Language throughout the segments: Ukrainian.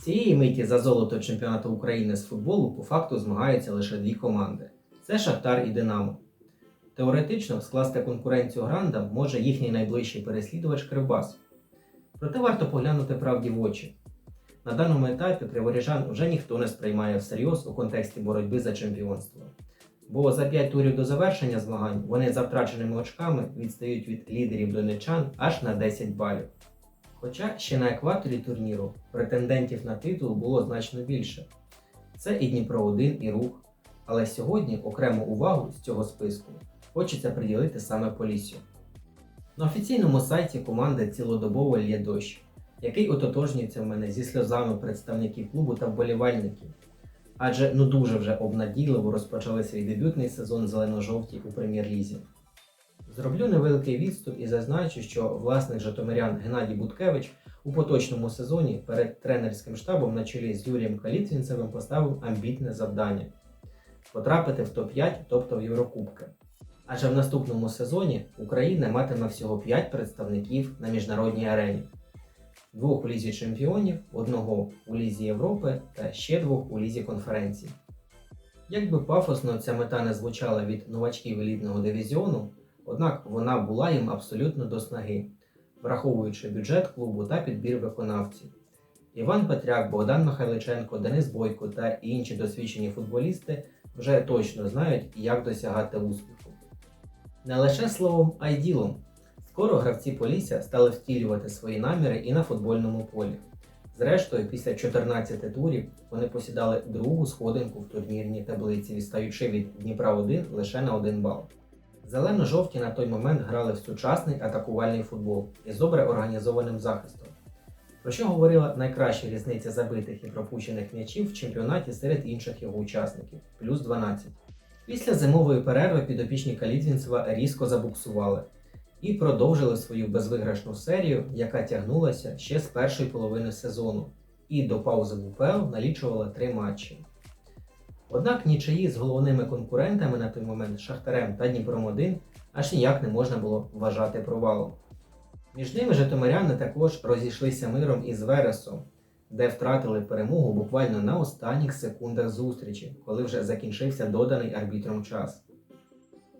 Цієї миті за золото чемпіонату України з футболу по факту змагаються лише дві команди: це Шахтар і Динамо. Теоретично скласти конкуренцію грандам може їхній найближчий переслідувач Кривбас. Проте варто поглянути правді в очі. На даному етапі криворіжан вже ніхто не сприймає всерйоз у контексті боротьби за чемпіонство. Бо за 5 турів до завершення змагань вони за втраченими очками відстають від лідерів донечан аж на 10 балів. Хоча ще на екваторі турніру претендентів на титул було значно більше. Це і Дніпро 1 і рух. Але сьогодні окрему увагу з цього списку хочеться приділити саме Поліссю. На офіційному сайті команди цілодобово лє дощ, який ототожнюється в мене зі сльозами представників клубу та вболівальників. Адже ну дуже вже обнадійливо розпочали свій дебютний сезон зелено-жовтій у прем'єр-лізі. Зроблю невеликий відступ і зазначу, що власник Житомирян Геннадій Буткевич у поточному сезоні перед тренерським штабом на чолі з Юрієм Калітвінцевим поставив амбітне завдання потрапити в топ-5, тобто в Єврокубки. Адже в наступному сезоні Україна матиме всього 5 представників на міжнародній арені: двох у Лізі Чемпіонів, одного у Лізі Європи та ще двох у Лізі конференцій. Як би пафосно ця мета не звучала від новачків елітного дивізіону, однак вона була їм абсолютно до снаги, враховуючи бюджет клубу та підбір виконавців. Іван Петряк, Богдан Михайличенко, Денис Бойко та інші досвідчені футболісти вже точно знають, як досягати успіху. Не лише словом, а й ділом. Скоро гравці Полісся стали втілювати свої наміри і на футбольному полі. Зрештою, після 14 турів вони посідали другу сходинку в турнірній таблиці, відстаючи від Дніпра 1 лише на 1 бал. Зелено-жовті на той момент грали в сучасний атакувальний футбол із добре організованим захистом. Про що говорила найкраща різниця забитих і пропущених м'ячів в чемпіонаті серед інших його учасників плюс 12. Після зимової перерви підопічні Калітвінцева різко забуксували і продовжили свою безвиграшну серію, яка тягнулася ще з першої половини сезону, і до паузи в УПЛ налічувала три матчі. Однак нічиї з головними конкурентами на той момент Шахтарем та Дніпром 1 аж ніяк не можна було вважати провалом. Між ними житомиряни також розійшлися миром із Вересом, де втратили перемогу буквально на останніх секундах зустрічі, коли вже закінчився доданий арбітром час.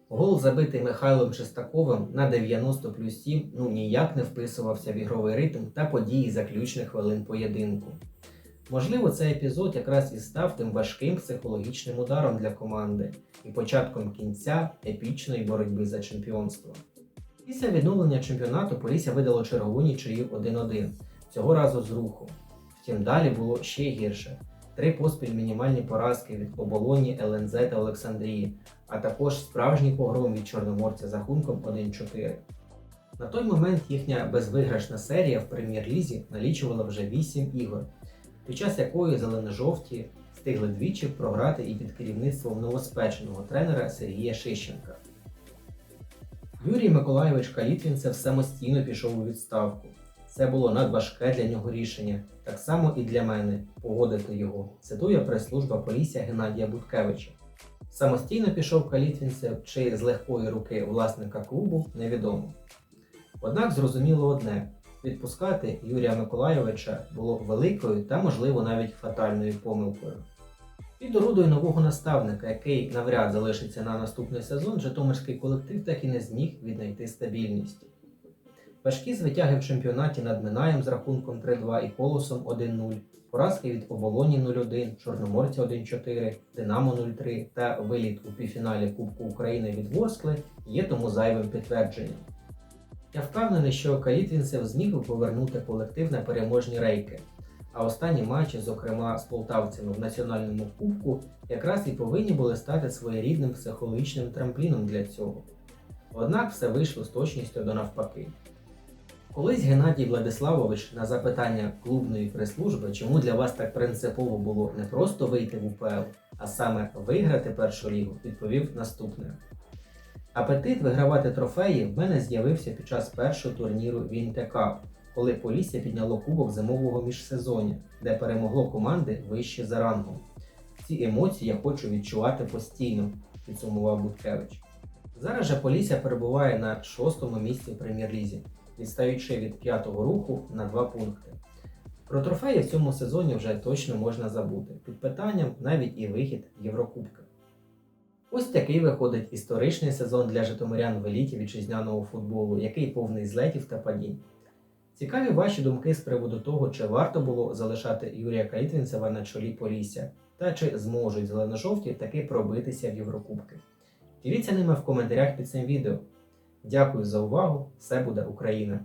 Гол, забитий Михайлом Шестаковим на 90 плюс 7, ну ніяк не вписувався в ігровий ритм та події заключних хвилин поєдинку. Можливо, цей епізод якраз і став тим важким психологічним ударом для команди і початком кінця епічної боротьби за чемпіонство. Після відновлення чемпіонату Полісся видало чергову нічию 1-1, цього разу з руху. Втім, далі було ще гірше. Три поспіль мінімальні поразки від оболоні, ЛНЗ та Олександрії, а також справжній погром від Чорноморця з рахунком 1-4. На той момент їхня безвиграшна серія в прем'єр-лізі налічувала вже 8 ігор, під час якої зелено-жовті встигли двічі програти і під керівництвом новоспеченого тренера Сергія Шищенка. Юрій Миколайович Калітвінцев самостійно пішов у відставку. Це було надважке для нього рішення, так само і для мене погодити його, цитує прес-служба Полісся Геннадія Буткевича. Самостійно пішов Калітвінцев чи з легкої руки власника клубу невідомо. Однак зрозуміло одне: відпускати Юрія Миколайовича було великою та, можливо, навіть фатальною помилкою. Під орудою нового наставника, який навряд залишиться на наступний сезон, Житомирський колектив так і не зміг віднайти стабільність. Важкі звитяги в чемпіонаті над Минаєм з рахунком 3-2 і колосом 1-0, поразки від Оболоні 0-1, Чорноморця 1-4, Динамо 0-3 та виліт у півфіналі Кубку України від Ворскли є тому зайвим підтвердженням. Я впевнений, що Калітвінцев зміг би повернути колектив на переможні рейки, а останні матчі, зокрема з полтавцями в національному кубку, якраз і повинні були стати своєрідним психологічним трампліном для цього. Однак все вийшло з точністю до навпаки. Колись Геннадій Владиславович на запитання клубної прес-служби, чому для вас так принципово було не просто вийти в УПЛ, а саме виграти першу лігу, відповів наступне. Апетит вигравати трофеї в мене з'явився під час першого турніру Вінтекап, коли Полісся підняло кубок зимового міжсезоння, де перемогло команди вище за рангом. Ці емоції я хочу відчувати постійно, підсумував Буткевич. Зараз же Полісся перебуває на шостому місці в прем'єр-лізі, відстаючи від п'ятого руху на два пункти. Про трофеї в цьому сезоні вже точно можна забути. Під питанням навіть і вихід в Єврокубки. Ось такий виходить історичний сезон для житомирян в еліті вітчизняного футболу, який повний злетів та падінь. Цікаві ваші думки з приводу того, чи варто було залишати Юрія Калітвінцева на чолі Полісся, та чи зможуть зелено-жовті таки пробитися в Єврокубки. Діліться ними в коментарях під цим відео. Дякую за увагу! Все буде Україна!